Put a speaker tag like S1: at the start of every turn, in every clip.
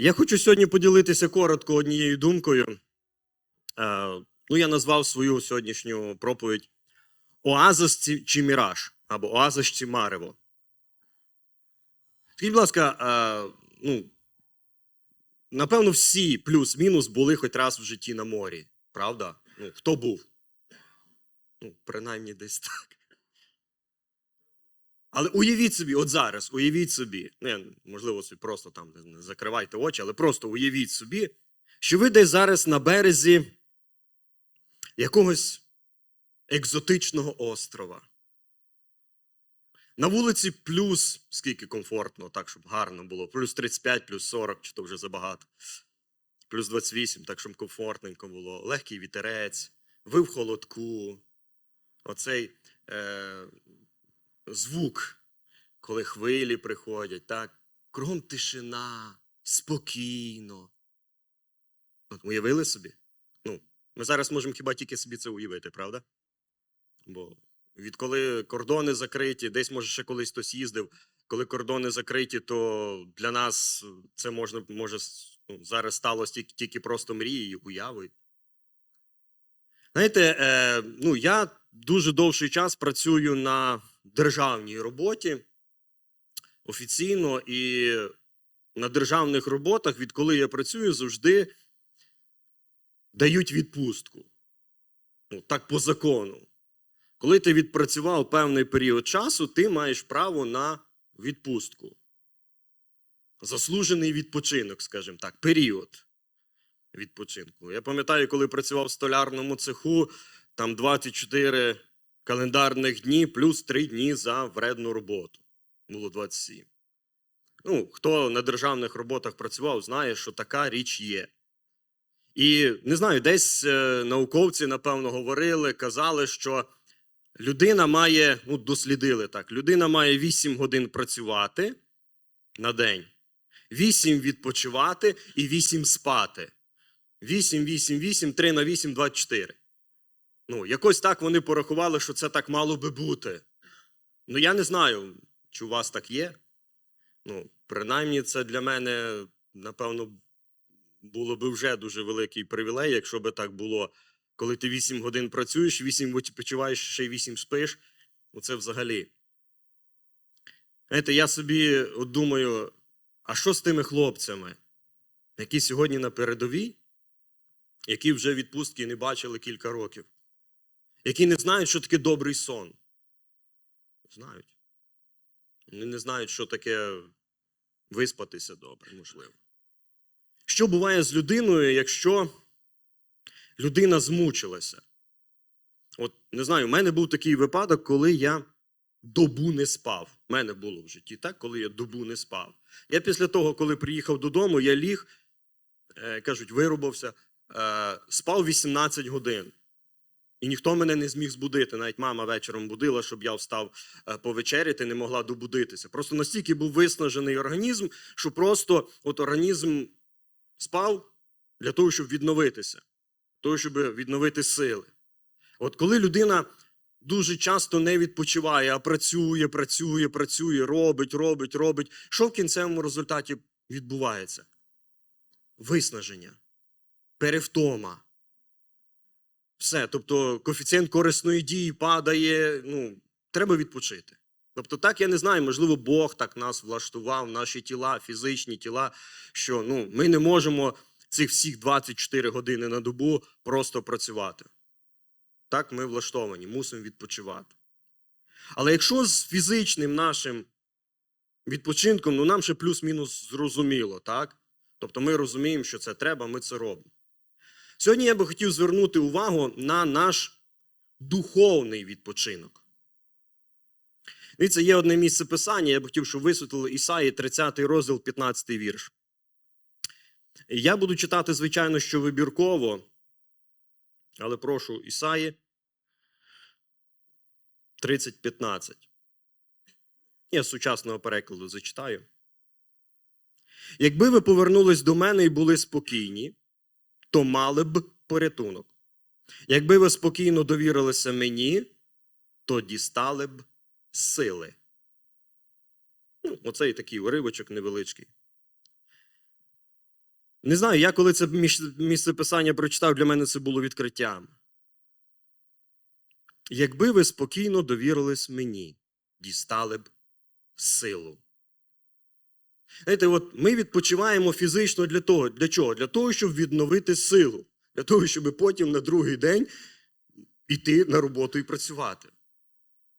S1: Я хочу сьогодні поділитися коротко однією думкою. Е, ну, я назвав свою сьогоднішню проповідь Оазис чи Міраж або Оазис чи Марево. Скажіть, будь ласка, е, ну, напевно, всі плюс-мінус були хоч раз в житті на морі, правда? Ну, хто був? Ну, принаймні десь так. Але уявіть собі, от зараз, уявіть собі, не, можливо, собі просто там не закривайте очі, але просто уявіть собі, що ви десь зараз на березі якогось екзотичного острова. На вулиці плюс, скільки комфортно, так, щоб гарно було, плюс 35, плюс 40, чи то вже забагато. Плюс 28, так, щоб комфортненько було. Легкий вітерець, ви в холодку. Оцей е, звук, коли хвилі приходять, так? Кругом тишина, спокійно. От уявили собі? Ну, ми зараз можемо хіба тільки собі це уявити, правда? Бо відколи кордони закриті, десь може ще колись хтось їздив. Коли кордони закриті, то для нас це можна може ну, зараз сталося тільки, тільки просто мрією, уявою. Знаєте, е, ну я дуже довший час працюю на державній роботі офіційно і на державних роботах, відколи я працюю, завжди дають відпустку. Ну, так по закону. Коли ти відпрацював певний період часу, ти маєш право на відпустку. Заслужений відпочинок, скажімо так, період відпочинку. Я пам'ятаю, коли працював в столярному цеху, там 24 календарних дні плюс 3 дні за вредну роботу. Було 27. Ну, хто на державних роботах працював, знає, що така річ є. І не знаю, десь е, науковці, напевно, говорили, казали, що людина має, ну, дослідили так, людина має 8 годин працювати на день, 8 відпочивати і 8 спати. 8, 8, 8, 3 на 8, 24. Ну, якось так вони порахували, що це так мало би бути. Ну, я не знаю, чи у вас так є. Ну, принаймні, це для мене, напевно, було би вже дуже великий привілей, якщо би так було. Коли ти 8 годин працюєш, 8 відпочиваєш, ще й 8 спиш. Ну, це взагалі. Знаєте, я собі от думаю, а що з тими хлопцями, які сьогодні на передовій, які вже відпустки не бачили кілька років, які не знають, що таке добрий сон. Знають. Вони не знають, що таке виспатися добре, можливо. Що буває з людиною, якщо людина змучилася? От не знаю, у мене був такий випадок, коли я добу не спав. У мене було в житті так, коли я добу не спав. Я після того, коли приїхав додому, я ліг, е, кажуть, вирубався, е, спав 18 годин. І ніхто мене не зміг збудити. Навіть мама вечором будила, щоб я встав е, повечеряти, не могла добудитися. Просто настільки був виснажений організм, що просто от організм спав для того, щоб відновитися, для того, щоб відновити сили. От коли людина дуже часто не відпочиває, а працює, працює, працює, робить, робить, робить, що в кінцевому результаті відбувається? Виснаження, перевтома. Все, тобто коефіцієнт корисної дії падає, ну, треба відпочити. Тобто, так я не знаю, можливо, Бог так нас влаштував, наші тіла, фізичні тіла, що ну, ми не можемо цих всіх 24 години на добу просто працювати. Так ми влаштовані, мусимо відпочивати. Але якщо з фізичним нашим відпочинком, ну нам ще плюс-мінус зрозуміло, так? Тобто ми розуміємо, що це треба, ми це робимо. Сьогодні я би хотів звернути увагу на наш духовний відпочинок. Дивіться, є одне місце писання, я б хотів, щоб висвітлили Ісаї, 30 розділ, 15 вірш. Я буду читати, звичайно, що вибірково, але прошу Ісаї 30.15. Я з сучасного перекладу зачитаю. Якби ви повернулись до мене і були спокійні, то мали б порятунок. Якби ви спокійно довірилися мені, то дістали б сили. Ну, оцей такий уривочок невеличкий. Не знаю, я коли це місце писання прочитав, для мене це було відкриттям. Якби ви спокійно довірились мені, дістали б силу. Знаєте, от ми відпочиваємо фізично для того. Для чого? Для того, щоб відновити силу. Для того, щоб потім на другий день йти на роботу і працювати.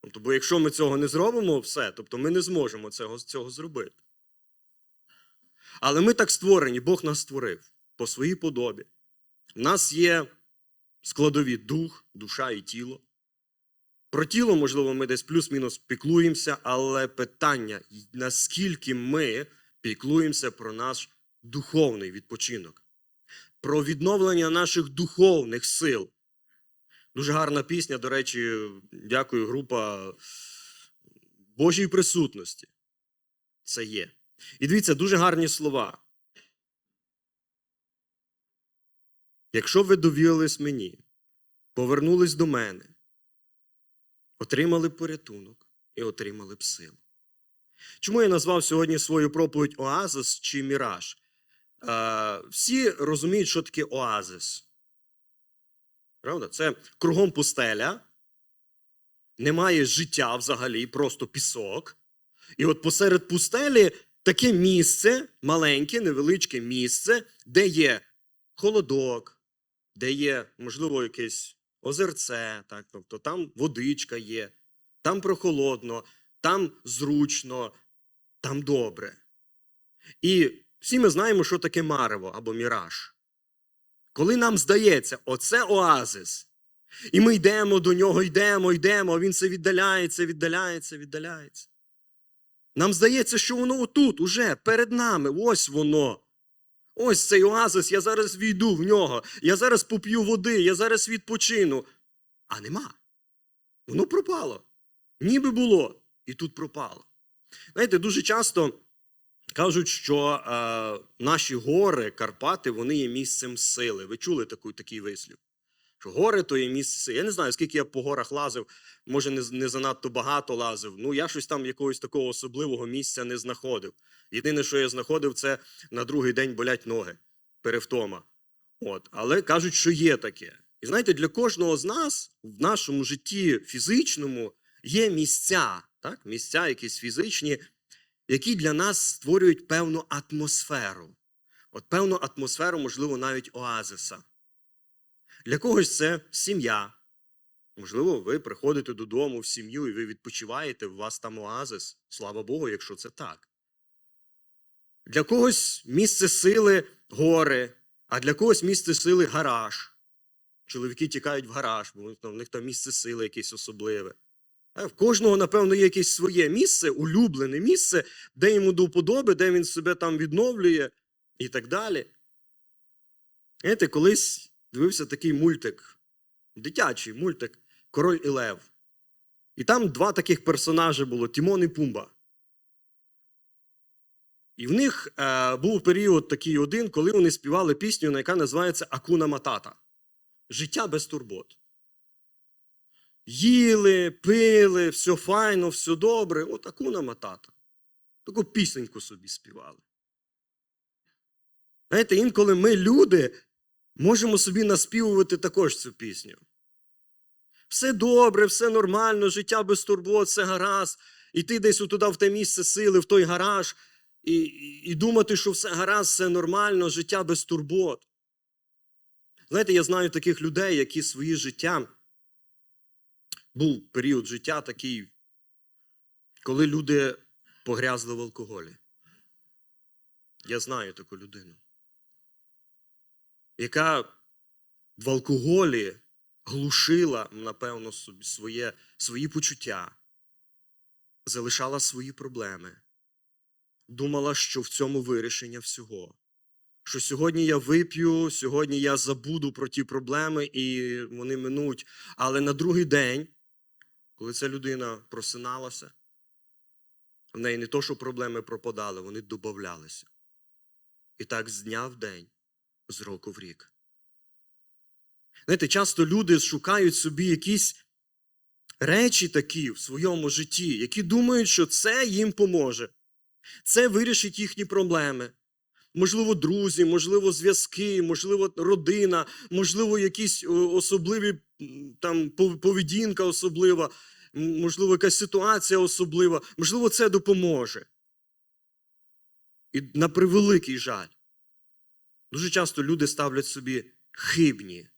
S1: Тобто, бо якщо ми цього не зробимо, все, тобто ми не зможемо цього, цього зробити. Але ми так створені, Бог нас створив по своїй подобі. У нас є складові дух, душа і тіло. Про тіло, можливо, ми десь плюс-мінус піклуємося, але питання, наскільки ми піклуємося про наш духовний відпочинок, про відновлення наших духовних сил. Дуже гарна пісня, до речі, дякую, група Божій присутності. Це є. І дивіться, дуже гарні слова. Якщо ви довірились мені, повернулись до мене, отримали порятунок і отримали б силу. Чому я назвав сьогодні свою проповідь Оазис чи Міраж? Е, всі розуміють, що таке оазис. Правда? Це кругом пустеля, немає життя взагалі, просто пісок. І от посеред пустелі таке місце, маленьке, невеличке місце, де є холодок, де є, можливо, якесь озерце, так, тобто там водичка є, там прохолодно, там зручно, там добре. І всі ми знаємо, що таке марево або міраж. Коли нам здається, оце оазис, і ми йдемо до нього, йдемо, йдемо, а він все віддаляється, віддаляється, віддаляється. Нам здається, що воно отут, уже перед нами, ось воно. Ось цей оазис, я зараз війду в нього, я зараз поп'ю води, я зараз відпочину. А нема. Воно пропало. Ніби було, і тут пропало. Знаєте, дуже часто кажуть, що е, наші гори, Карпати, вони є місцем сили. Ви чули таку, такий вислів? Що гори то є місце сили. Я не знаю, скільки я по горах лазив, може, не, не занадто багато лазив. Ну, я щось там якогось такого особливого місця не знаходив. Єдине, що я знаходив, це на другий день болять ноги, перевтома. От. Але кажуть, що є таке. І знаєте, для кожного з нас в нашому житті фізичному є місця, так? місця якісь фізичні, які для нас створюють певну атмосферу. От певну атмосферу, можливо, навіть оазиса. Для когось це сім'я. Можливо, ви приходите додому в сім'ю і ви відпочиваєте, у вас там оазис. Слава Богу, якщо це так. Для когось місце сили гори, а для когось місце сили гараж. Чоловіки тікають в гараж, бо в них там місце сили якесь особливе. А В кожного, напевно, є якесь своє місце, улюблене місце, де йому до вподоби, де він себе там відновлює і так далі. Знаєте, колись дивився такий мультик, дитячий мультик Король і Лев. І там два таких персонажі було Тімон і Пумба. І в них е, був період такий один, коли вони співали пісню, яка називається Акуна Матата. Життя без турбот. Їли, пили, все файно, все добре. От Акуна Матата. Таку пісеньку собі співали. Знаєте, інколи ми, люди, можемо собі наспівувати також цю пісню. Все добре, все нормально, життя без турбот, все гаразд. І ти десь туди в те місце сили, в той гараж, і, і, думати, що все гаразд, все нормально, життя без турбот. Знаєте, я знаю таких людей, які своє життя, був період життя такий, коли люди погрязли в алкоголі. Я знаю таку людину, яка в алкоголі глушила, напевно, своє, свої почуття, залишала свої проблеми, думала, що в цьому вирішення всього. Що сьогодні я вип'ю, сьогодні я забуду про ті проблеми, і вони минуть. Але на другий день, коли ця людина просиналася, в неї не то, що проблеми пропадали, вони додавалися. І так з дня в день, з року в рік. Знаєте, часто люди шукають собі якісь речі такі в своєму житті, які думають, що це їм поможе. Це вирішить їхні проблеми. Можливо, друзі, можливо, зв'язки, можливо, родина, можливо, якісь особливі там поведінка особлива, можливо, якась ситуація особлива, можливо, це допоможе. І на превеликий жаль, дуже часто люди ставлять собі хибні,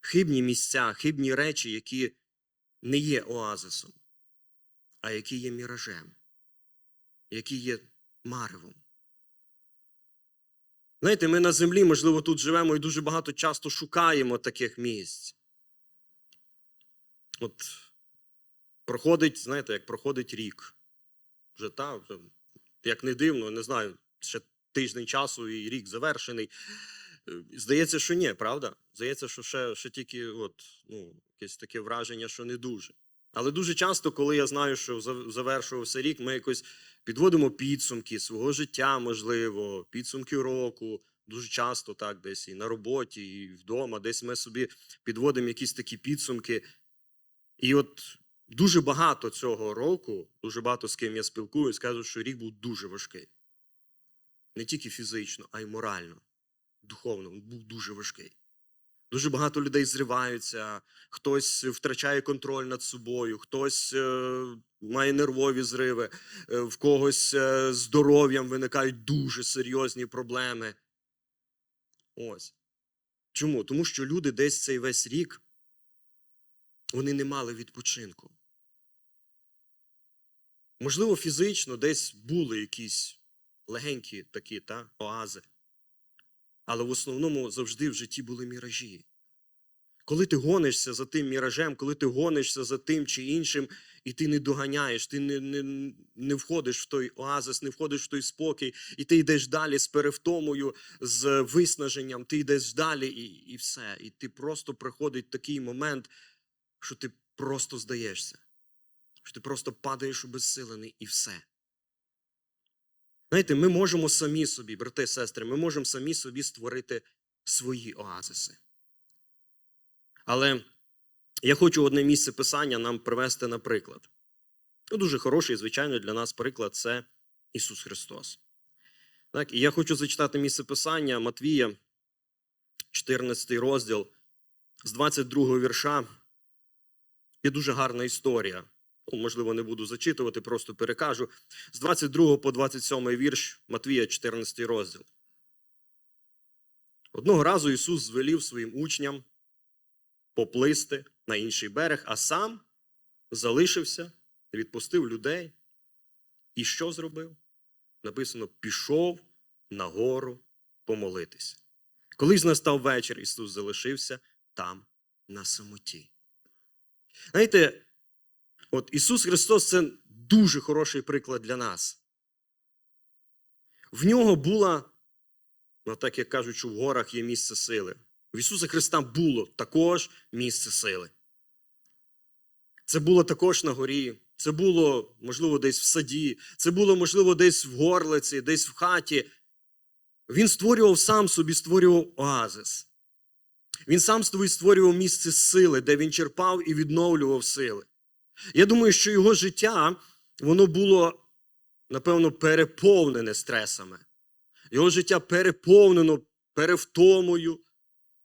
S1: хибні місця, хибні речі, які не є оазисом, а які є міражем, які є маревом. Знаєте, ми на землі, можливо, тут живемо і дуже багато часто шукаємо таких місць. От проходить, знаєте, як проходить рік. Вже та, як не дивно, не знаю, ще тиждень часу і рік завершений. Е, Здається, що ні, правда? Здається, що ще, ще тільки от, ну, якесь таке враження, що не дуже. Але дуже часто, коли я знаю, що завершувався рік, ми якось підводимо підсумки свого життя, можливо, підсумки року. Дуже часто так, десь і на роботі, і вдома, десь ми собі підводимо якісь такі підсумки. І от дуже багато цього року, дуже багато з ким я спілкуюсь, кажуть, що рік був дуже важкий. Не тільки фізично, а й морально, духовно. Він був дуже важкий. Дуже багато людей зриваються, хтось втрачає контроль над собою, хтось е, має нервові зриви, е, в когось е, здоров'ям виникають дуже серйозні проблеми. Ось. Чому? Тому що люди десь цей весь рік вони не мали відпочинку. Можливо, фізично десь були якісь легенькі такі та, оази. Але в основному завжди в житті були міражі. Коли ти гонишся за тим міражем, коли ти гонишся за тим чи іншим, і ти не доганяєш, ти не, не, не входиш в той оазис, не входиш в той спокій, і ти йдеш далі з перевтомою, з виснаженням, ти йдеш далі і, і все. І ти просто приходить такий момент, що ти просто здаєшся, що ти просто падаєш обезсилений і все. Знаєте, ми можемо самі собі, брати і сестри, ми можемо самі собі створити свої оазиси. Але я хочу одне місце писання нам привести на приклад. Ну, дуже хороший, звичайно, для нас приклад це Ісус Христос. Так, і я хочу зачитати місце писання Матвія, 14 розділ, з 22 вірша. Є дуже гарна історія. Ну, можливо, не буду зачитувати, просто перекажу. З 22 по 27 вірш Матвія, 14 розділ. Одного разу Ісус звелів своїм учням поплисти на інший берег, а сам залишився, відпустив людей. І що зробив? Написано: пішов на гору помолитися. Коли ж настав вечір, Ісус залишився там на самоті. Знаєте, от Ісус Христос це дуже хороший приклад для нас. В нього була, ну так як кажуть, що в горах є місце сили. В Ісуса Христа було також місце сили. Це було також на горі, це було, можливо, десь в саді, це було, можливо, десь в горлиці, десь в хаті. Він створював сам собі, створював оазис. Він сам створював місце сили, де він черпав і відновлював сили. Я думаю, що його життя, воно було, напевно, переповнене стресами. Його життя переповнено перевтомою.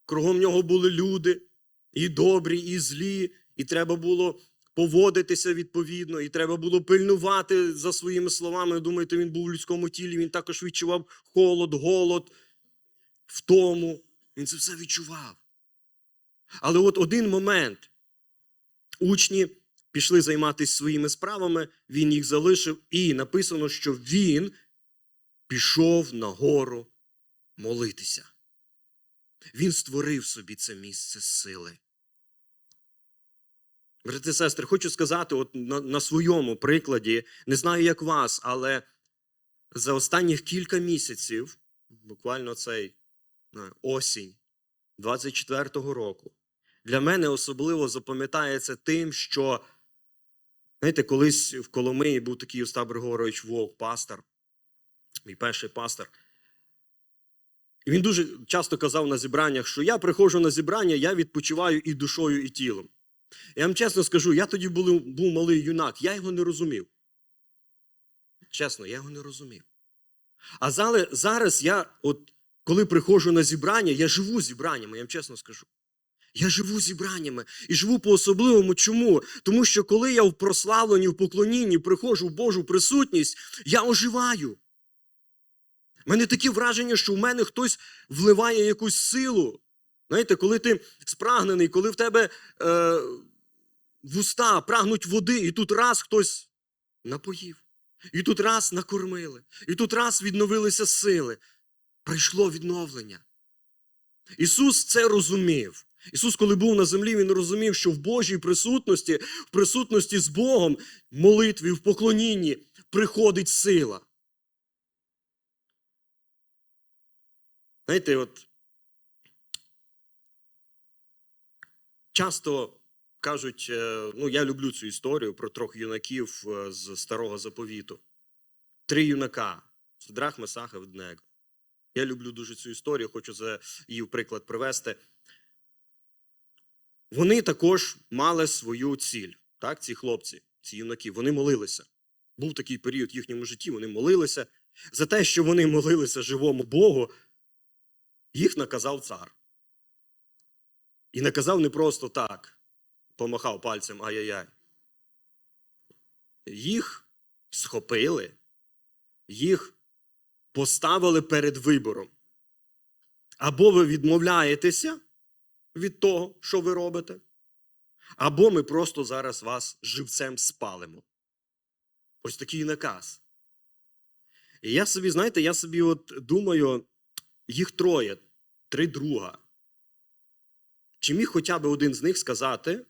S1: Кругом нього були люди, і добрі, і злі, і треба було поводитися відповідно, і треба було пильнувати за своїми словами. Думаєте, він був в людському тілі, він також відчував холод, голод, втому. Він це все відчував. Але от один момент учні пішли займатися своїми справами, він їх залишив, і написано, що він пішов на гору молитися. Він створив собі це місце сили. Брати сестри, хочу сказати, от на, на своєму прикладі, не знаю, як вас, але за останніх кілька місяців, буквально цей осінь 24-го року, для мене особливо запам'ятається тим, що, знаєте, колись в Коломиї був такий Остап Григорович Вовк, пастор, мій перший пастор. І він дуже часто казав на зібраннях, що я приходжу на зібрання, я відпочиваю і душою, і тілом. Я вам чесно скажу, я тоді був, був малий юнак, я його не розумів. Чесно, я його не розумів. А зараз я, от коли приходжу на зібрання, я живу зібраннями, я вам чесно скажу. Я живу зібраннями і живу по-особливому. Чому? Тому що коли я в прославленні, в поклонінні приходжу в Божу присутність, я оживаю. У мене таке враження, що в мене хтось вливає якусь силу. Знаєте, коли ти спрагнений, коли в тебе е, вуста прагнуть води, і тут раз хтось напоїв, і тут раз накормили, і тут раз відновилися сили. Прийшло відновлення. Ісус це розумів. Ісус, коли був на землі, Він розумів, що в Божій присутності, в присутності з Богом, в молитві, в поклонінні приходить сила. Знаєте, от часто кажуть, е, ну я люблю цю історію про трьох юнаків е, з старого заповіту. Три юнака Сидрах, Месах, Авднего. Я люблю дуже цю історію, хочу за її приклад привести. Вони також мали свою ціль, так, ці хлопці, ці юнаки, вони молилися. Був такий період в їхньому житті, вони молилися. За те, що вони молилися живому Богу, їх наказав цар. І наказав не просто так, помахав пальцем ай-яй-яй. Їх схопили, їх поставили перед вибором. Або ви відмовляєтеся від того, що ви робите, або ми просто зараз вас живцем спалимо. Ось такий наказ. І я собі, знаєте, я собі от думаю, їх троє, три друга. Чи міг хоча б один з них сказати: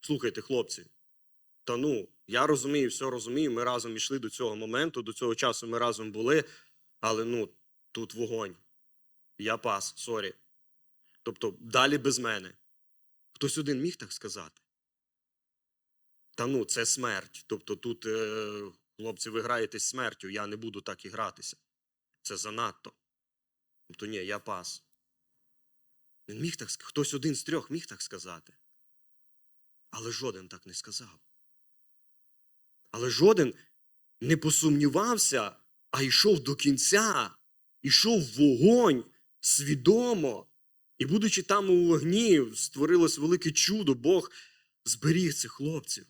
S1: слухайте, хлопці, та ну, я розумію, все розумію, ми разом йшли до цього моменту, до цього часу ми разом були, але ну, тут вогонь. Я пас, сорі. Тобто далі без мене. Хтось один міг так сказати? Та ну, це смерть. Тобто тут, е, хлопці, ви граєтесь смертю, я не буду так і гратися. Це занадто. Тобто ні, я пас. Він міг так сказати. Хтось один з трьох міг так сказати. Але жоден так не сказав. Але жоден не посумнівався, а йшов до кінця, йшов в вогонь свідомо. І, будучи там у вогні, створилось велике чудо, Бог зберіг цих хлопців.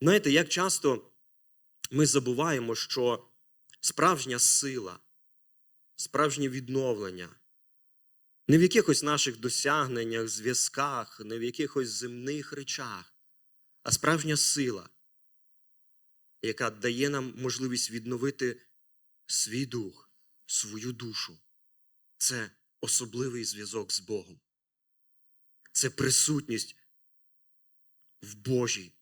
S1: Знаєте, як часто ми забуваємо, що справжня сила, справжнє відновлення не в якихось наших досягненнях, зв'язках, не в якихось земних речах, а справжня сила, яка дає нам можливість відновити свій дух, свою душу. Це особливий зв'язок з Богом. Це присутність в Божій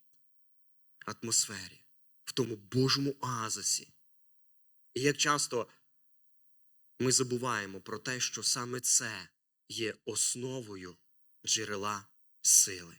S1: атмосфері, в тому Божому оазисі. І як часто ми забуваємо про те, що саме це є основою джерела сили.